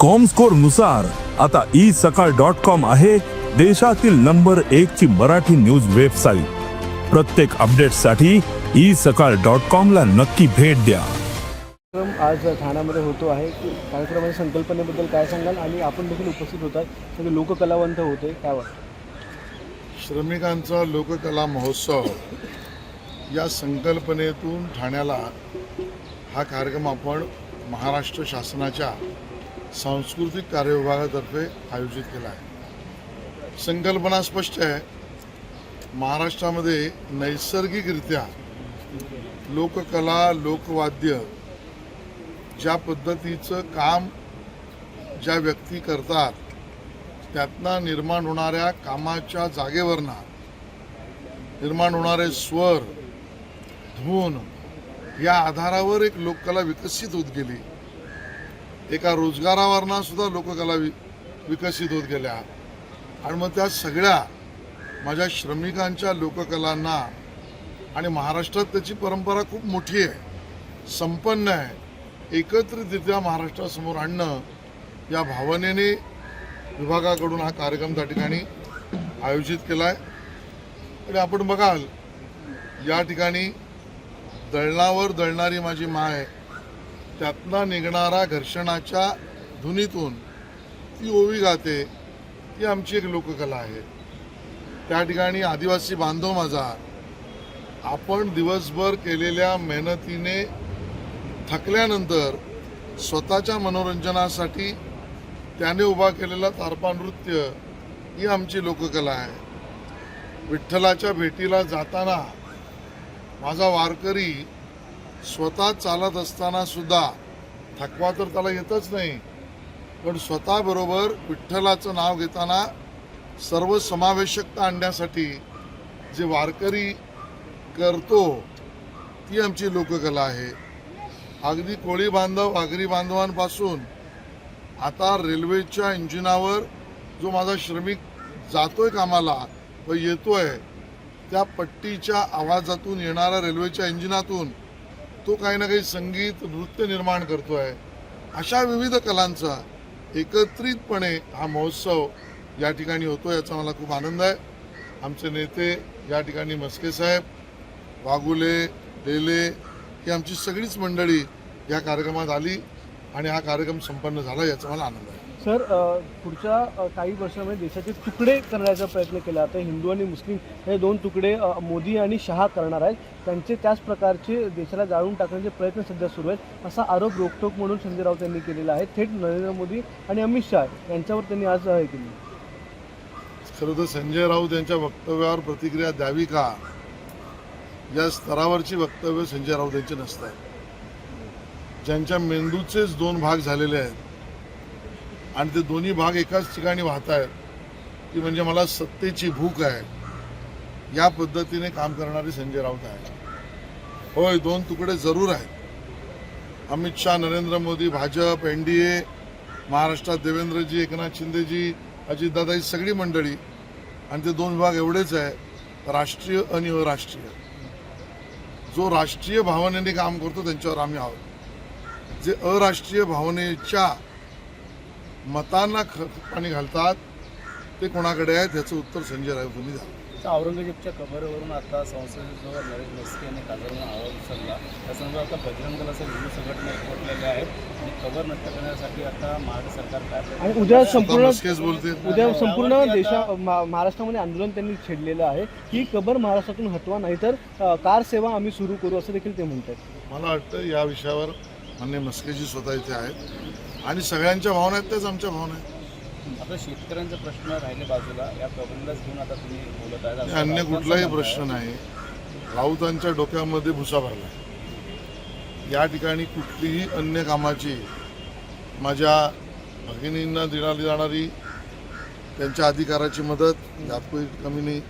कॉमस्कोरनुसार आता ई सकाळ dot com आहे देशातील नंबर एक ची मराठी न्यूज वेबसाईट प्रत्येक अपडेटसाठी ई सकाळ डॉट कॉम ला नक्की भेट द्या. कार्यक्रम आज ठाण्यामध्ये होतो आहे. कार्यक्रमाच्या संकल्पनेबद्दल काय सांगाल? आणि आपण देखील उपस्थित होतात सगळे लोककलावंत होते. काय वाटतं? श्रमिकांचा लोककला महोत्सव या संकल्पनेतून ठाण्याला हा कार्यक्रम आपण महाराष्ट्र शासनाच्या सांस्कृतिक कार्य विभागातर्फे आयोजित केला आहे. संकल्पना स्पष्ट आहे. महाराष्ट्रामध्ये नैसर्गिकरित्या लोककला लोकवाद्य ज्या पद्धतीचं काम ज्या व्यक्ती करतात त्यातनं निर्माण होणाऱ्या कामाच्या जागेवरनं निर्माण होणारे स्वर धून या आधारावर एक लोककला विकसित होत गेली. एका रोजगारावरनं सुद्धा लोककला वि विकसित होत गेल्या. आणि मग त्या सगळ्या माझ्या श्रमिकांच्या लोककलांना आणि महाराष्ट्रात त्याची परंपरा खूप मोठी आहे संपन्न आहे एकत्रितरित्या महाराष्ट्रासमोर आणणं या भावनेने विभागाकडून हा कार्यक्रम त्या ठिकाणी आयोजित केला आहे आणि आपण बघाल या ठिकाणी दळणावर दळणारी माझी माय त्यातला निघणारा घर्षणाच्या धुनीतून ती ओवी गाते ती आमची एक लोककला आहे. त्या ठिकाणी आदिवासी बांधव माझा आपण दिवसभर केलेल्या मेहनतीने थकल्यानंतर स्वतःच्या मनोरंजनासाठी त्याने उभा केलेला तारपा नृत्य ही आमची लोककला आहे. विठ्ठलाच्या भेटीला जाताना माझा वारकरी स्वतः चालत असताना सुद्धा थकवा तर त्याला येतच नाही. पण स्वतःबरोबर विठ्ठलाचं नाव घेताना सर्व समावेशकता आणण्यासाठी जे वारकरी करतो ती आमची लोककला आहे. अगदी कोळी बांधव आगरी बांधवांपासून आता रेल्वेच्या इंजिनावर जो माझा श्रमिक जातोय कामाला व येतोय त्या पट्टीच्या आवाजातून येणाऱ्या रेल्वेच्या इंजिनातून तो काही ना काही संगीत नृत्य निर्माण करतो आहे अशा विविध कलांचा एकत्रितपणे हा महोत्सव या ठिकाणी होतो याचा मला खूप आनंद आहे. आमचे नेते या ठिकाणी मस्के साहेब वाघुले डेले ही आमची सगळीच मंडळी या कार्यक्रमात आली आणि हा कार्यक्रम संपन्न झाला याचा मला आनंद आहे. सर पुढच्या काही वर्षामध्ये देशाचे तुकडे करण्याचा प्रयत्न केला. जातो हिंदू आणि मुस्लिम हे दोन तुकडे मोदी आणि शहा करणार आहेत. त्यांचे त्याच प्रकारचे देशाला जाळून टाकण्याचे प्रयत्न सध्या सुरू आहेत. असा आरोप रोखटोक म्हणून संजय राऊत यांनी केलेला आहे. थेट नरेंद्र मोदी आणि अमित शहा यांच्यावर त्यांनी आज हे केली. खरं तर संजय राऊत यांच्या वक्तव्यावर प्रतिक्रिया द्यावी का? या स्तरावरची वक्तव्य संजय राऊत यांची नसतात. ज्यांच्या मेंदूचेच दोन भाग झालेले आहेत आणि ते दोन्ही भाग एकाच ठिकाणी वाहत आहेत ती म्हणजे मला सत्तेची भूक आहे. या पद्धतीने काम करणारे संजय राऊत आहे. होय दोन तुकडे जरूर आहेत. Amit Shah Narendra Modi Bhajap N D A महाराष्ट्रात देवेंद्रजी एकनाथ शिंदेजी अजितदादा ही सगळी मंडळी. आणि ते दोन विभाग एवढेच आहे राष्ट्रीय आणि अराष्ट्रीय. जो राष्ट्रीय भावनेने काम करतो त्यांच्यावर आम्ही आहोत. जे अराष्ट्रीय भावनेच्या मतांना ख पाणी घालतात ते कोणाकडे आहे त्याचं उत्तर संजय राऊत यांनी द्यावं. औरंगजेबच्या कबरवरून आता संसदेजवळ नरेश मस्के यांनी काजारून आवाज उचलला. त्यासंदर्भात आता बजरंग दलाच्या विविध संघटना एकवटलेल्या आहेत आणि कबर नष्ट करण्यासाठी आता महाराष्ट्र सरकार काय आणि उद्या संपूर्ण बोलते. उद्या संपूर्ण देशा मा- महाराष्ट्रामध्ये आंदोलन त्यांनी छेडलेलं आहे. की कबर महाराष्ट्रातून हटवा नाहीतर अ, कार सेवा आम्ही सुरू करू असं देखील ते म्हणतात मला वाटतं या विषयावर मान्य मस्केजी स्वतः इथे आहेत. आणि सगळ्यांच्या भावना आहेत त्याच आमच्या भावना आहेत. आता शेतकऱ्यांचे प्रश्न राहिले बाजूला या कबरीलाच घेऊन आता तुम्ही बोलत आहे. अन्य कुठलाही प्रश्न नाही. राऊतांच्या डोक्यामध्ये भुसा भरला या ठिकाणी कुठलीही अन्य कामाची माझ्या भगिनींना देण्यात जाणारी त्यांच्या अधिकाराची मदत यात काही कमी नाही.